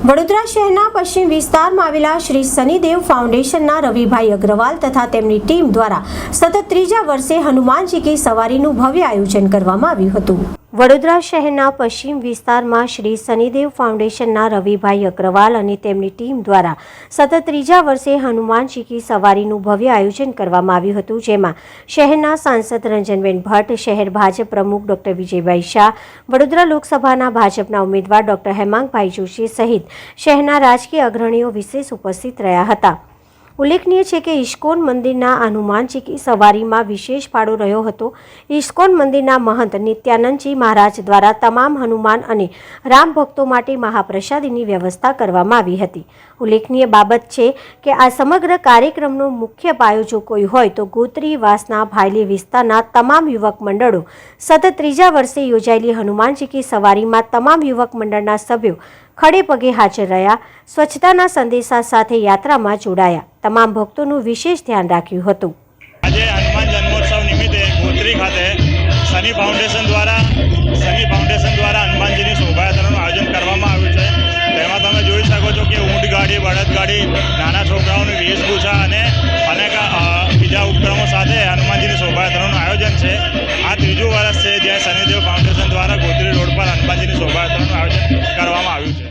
વડોદરા શહેરના પશ્ચિમ વિસ્તારમાં આવેલા શ્રી શનિદેવ ફાઉન્ડેશનના રવિભાઈ અગ્રવાલ તથા તેમની ટીમ દ્વારા સતત ત્રીજા વર્ષે હનુમાનજી કી સવારીનું ભવ્ય આયોજન કરવામાં આવ્યું હતું. વડોદરા શહેરના પશ્ચિમ વિસ્તારમાં શ્રી શનિદેવ ફાઉન્ડેશનના રવિભાઈ અગ્રવાલ અને તેમની ટીમ દ્વારા સતત ત્રીજા વર્ષે હનુમાનજી કી સવારીનું ભવ્ય આયોજન કરવામાં આવ્યું હતું, જેમાં શહેરના સાંસદ રંજનબેન ભટ્ટ, શહેર ભાજપ પ્રમુખ ડોક્ટર વિજયભાઈ શાહ, વડોદરા લોકસભાના ભાજપના ઉમેદવાર ડોક્ટર હેમાંગભાઈ જોશી સહિત શહેરના રાજકીય અગ્રણીઓ વિશેષ ઉપસ્થિત રહ્યા હતા. ઉલ્લેખનીય છે કે ઇસ્કોન મંદિરના હનુમાનજી સવારીમાં વિશેષ ફાળો રહ્યો હતો. ઇસ્કોન મંદિરના મહંત નિત્યાનંદજી મહારાજ દ્વારા તમામ હનુમાન અને રામ ભક્તો માટે મહાપ્રસાદીની વ્યવસ્થા કરવામાં આવી હતી. ઉલ્લેખનીય બાબત છે કે આ સમગ્ર કાર્યક્રમનો મુખ્ય પાયો જો કોઈ હોય તો ગોત્રી વાસના ભાયલી વિસ્તારના તમામ યુવક મંડળો, સતત ત્રીજા વર્ષે યોજાયેલી હનુમાનજી સવારીમાં તમામ યુવક મંડળના સભ્યો ખડે પગે હાજર રહ્યા, સ્વચ્છતાના સંદેશા સાથે યાત્રામાં જોડાયા. તમામ ભક્તોનું વિશેષ ધ્યાન રાખ્યું હતું. આજે હનુમાન જન્મોત્સવ નિમિત્તે ગોત્રી ખાતે શનિ ફાઉન્ડેશન દ્વારા, શનિ ફાઉન્ડેશન દ્વારા હનુમાનજીની શોભાયાત્રાનું આયોજન કરવામાં આવ્યું છે. તેમાં તમે જોઈ શકો છો કે ઊંટ ગાડી, બળદ ગાડી, નાના છોકરાઓની વેશભૂષા અને અનેક બીજા ઉપક્રમો સાથે હનુમાનજીની શોભાયાત્રાનું આયોજન છે. આ ત્રીજું વર્ષ છે જ્યાં શનિદેવ ફાઉન્ડેશન દ્વારા ગોત્રી રોડ પર હનુમાનજીની